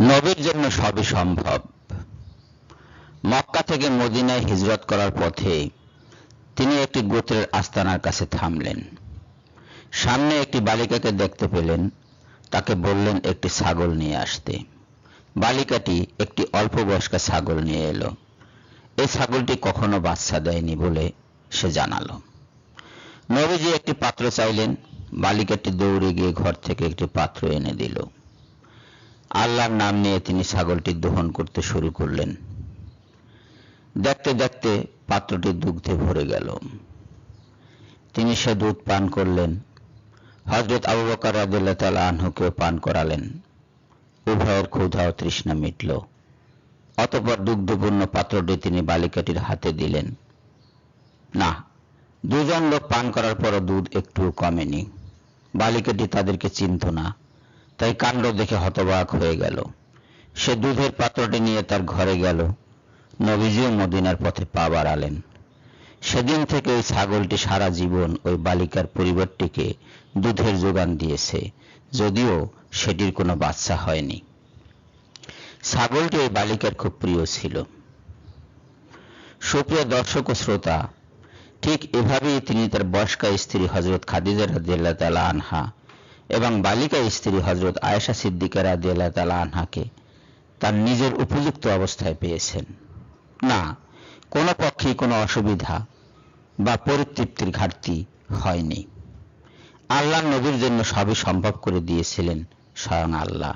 নবীর জন্য সবই সম্ভব। মক্কা থেকে মদিনায় হিজরত করার পথে তিনি একটি গোত্রের আস্তানার কাছে থামলেন। সামনে একটি বালিকাকে দেখতে পেলেন। তাকে বললেন, একটি ছাগল নিয়ে আসতে। বালিকাটি একটি অল্প বয়স্কা ছাগল নিয়ে এলো। এই ছাগলটি কখনো বাচ্চা দেয়নি বলে সে জানালো। নবীজি একটি পাত্র চাইলেন। বালিকাটি দৌড়ে গিয়ে ঘর থেকে একটি পাত্র এনে দিল। আল্লাহর নাম নিয়ে তিনি ছাগলটি দহন করতে শুরু করলেন। দেখতে দেখতে পাত্রটি দুগ্ধে ভরে গেল। তিনি সে দুধ পান করলেন। হজরত আবু বকর তালা আনহুকেও পান করালেন। উভয়ের ক্ষুধা ও তৃষ্ণা মিটল। অতপর দুগ্ধপূর্ণ পাত্রটি তিনি বালিকাটির হাতে দিলেন। না, দুজন লোক পান করার পরও দুধ একটু কমেনি। বালিকাটি তাদেরকে চিনত না। তাই কাণ্ড দেখে হতবাক হয়ে গেল। সে দুধের পাত্রটি নিয়ে তার ঘরে গেল। নবীজিও মদিনার পথে পা বাড়ালেন। সেদিন থেকে ওই ছাগলটি সারা জীবন ওই বালিকার পরিবারটিকে দুধের যোগান দিয়েছে। যদিও সেটির কোনো বাচ্চা হয়নি। ছাগলটি ওই বালিকার খুব প্রিয় ছিল। সুপ্রিয় দর্শক ও শ্রোতা, ঠিক এভাবেই তিনি তার বয়স্কা স্ত্রী হজরত খাদিজা রাদিয়াল্লাহ তালা আনহা এবং বালিকা স্ত্রী হজরত আয়েশা সিদ্দিকা রাদিয়াল্লাহ তালা আনহাকে তার নিজের উপযুক্ত অবস্থায় পেয়েছেন। না, কোনো পক্ষেই কোনো অসুবিধা বা পরিতৃপ্তির ঘাটতি হয়নি। আল্লাহ নবীর জন্য সবই সম্ভব করে দিয়েছিলেন, স্বয়ং আল্লাহ।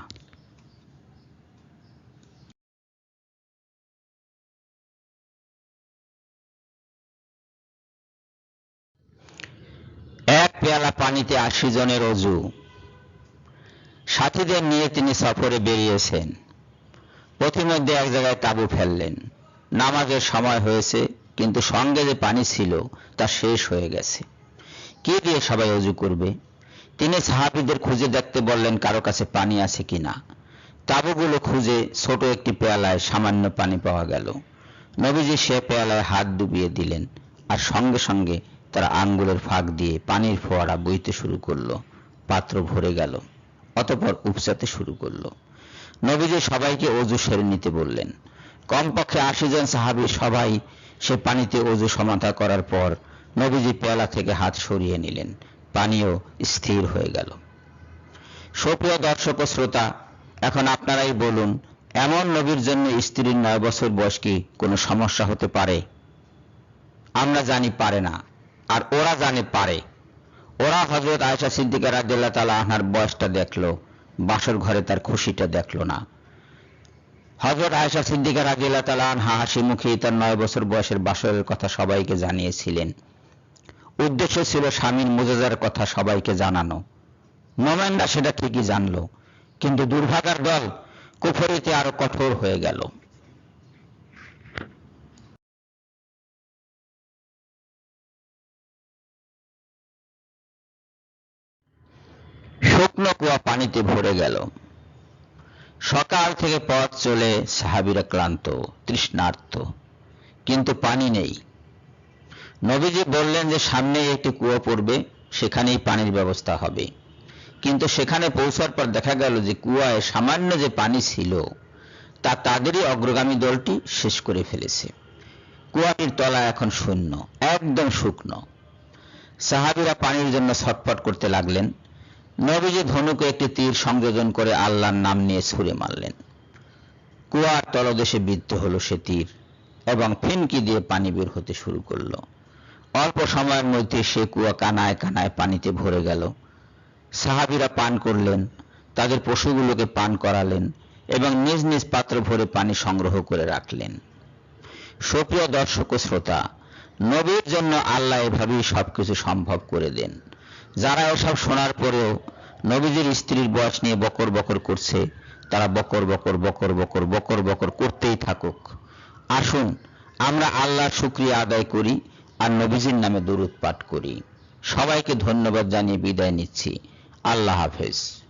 এক পেয়ালা পানিতে আশি জনের অজু। সাথীদের নিয়ে তিনি সফরে বেরিয়েছেন। পথিমধ্যে এক জায়গায় তাবু ফেললেন। নামাজের সময় হয়েছে, কিন্তু সঙ্গে যে পানি ছিল, তা শেষ হয়ে গেছে। কি দিয়ে সবাই অজু করবে? তিনি সাহাবিদের খুঁজে দেখতে বললেন, কারও কাছে পানি আছে কিনা তাবুগুলো খুঁজে ছোট একটি পেয়ালায় সামান্য পানি পাওয়া গেল। নবীজি সে পেয়ালায় হাত ডুবিয়ে দিলেন আর সঙ্গে সঙ্গে তারা আঙ্গুলের ফাঁক দিয়ে পানির ফোয়ারা বইতে শুরু করল। পাত্র ভরে গেল। অতপর উপচাতে শুরু করল। নবীজি সবাইকে অজু সেরে নিতে বললেন। কমপক্ষে আশি জন সাহাবি সবাই সে পানিতে অজু সমাধা করার পর নবীজি পেয়ালা থেকে হাত সরিয়ে নিলেন। পানিও স্থির হয়ে গেল। সুপ্রিয় দর্শক ও শ্রোতা, এখন আপনারাই বলুন, এমন নবীর জন্য স্ত্রীর নয় বছর বয়স কি কোনো সমস্যা হতে পারে? আমরা জানি পারে না, আর ওরা জানে পারে। ওরা হজরত আয়সা সিদ্দিকা রাজ্লাহ তালা আহনার বয়সটা দেখল, বাসর ঘরে তার খুশিটা দেখল না। হজরত আয়সা সিদ্দিকা রাজিল্লাহ তালা আনহা হাসি মুখে তার নয় বছর বয়সের বাসরের কথা সবাইকে জানিয়েছিলেন। উদ্দেশ্য ছিল স্বামীর মুজাজার কথা সবাইকে জানানো। মোমেনরা সেটা ঠিকই জানলো, কিন্তু দুর্ভাগার দল কুফরিতে আরও কঠোর হয়ে গেল। শুকনো কুয়া পানিতে ভরে গেল। সকাল থেকে পথ চলে সাহাবিরা ক্লান্ত, তৃষ্ণার্ত, কিন্তু পানি নেই। নবীজি বললেন যে সামনে একটি কুয়ো পড়বে, সেখানেই পানির ব্যবস্থা হবে। কিন্তু সেখানে পৌঁছার পর দেখা গেল যে, কুয়ায় সামান্য যে পানি ছিল, তা তাদেরই অগ্রগামী দলটি শেষ করে ফেলেছে। কুয়াটির তলা এখন শূন্য, একদম শুকনো। সাহাবিরা পানির জন্য ছটফট করতে লাগলেন। নবীজি ধনুকে একটি তীর সংযোজন করে আল্লাহর নাম নিয়ে ছুঁড়ে মারলেন। কুয়ার তলদেশে বিদ্ধ হলো সে তীর এবং ফিনকি দিয়ে পানি বের হতে শুরু করল। অল্প সময়ের মধ্যে সে কুয়া কানায় কানায় পানিতে ভরে গেল। সাহাবিরা পান করলেন, তাদের পশুগুলোকে পান করালেন এবং নিজ নিজ পাত্র ভরে পানি সংগ্রহ করে রাখলেন। সুপ্রিয় দর্শক ও শ্রোতা, নবীর জন্য আল্লাহ এভাবেই সবকিছু সম্ভব করে দেন। যারা এসব শোনার পরেও নবীজির স্ত্রীর বয়স নিয়ে বকর বকর করছে, তারা বকর বকর বকর বকর বকর বকর করতেই থাকুক। আসুন, আমরা আল্লাহর শুক্রিয়া আদায় করি আর নবীজির নামে দরুদ পাঠ করি। সবাইকে ধন্যবাদ জানিয়ে বিদায় নিচ্ছি। আল্লাহ হাফেজ।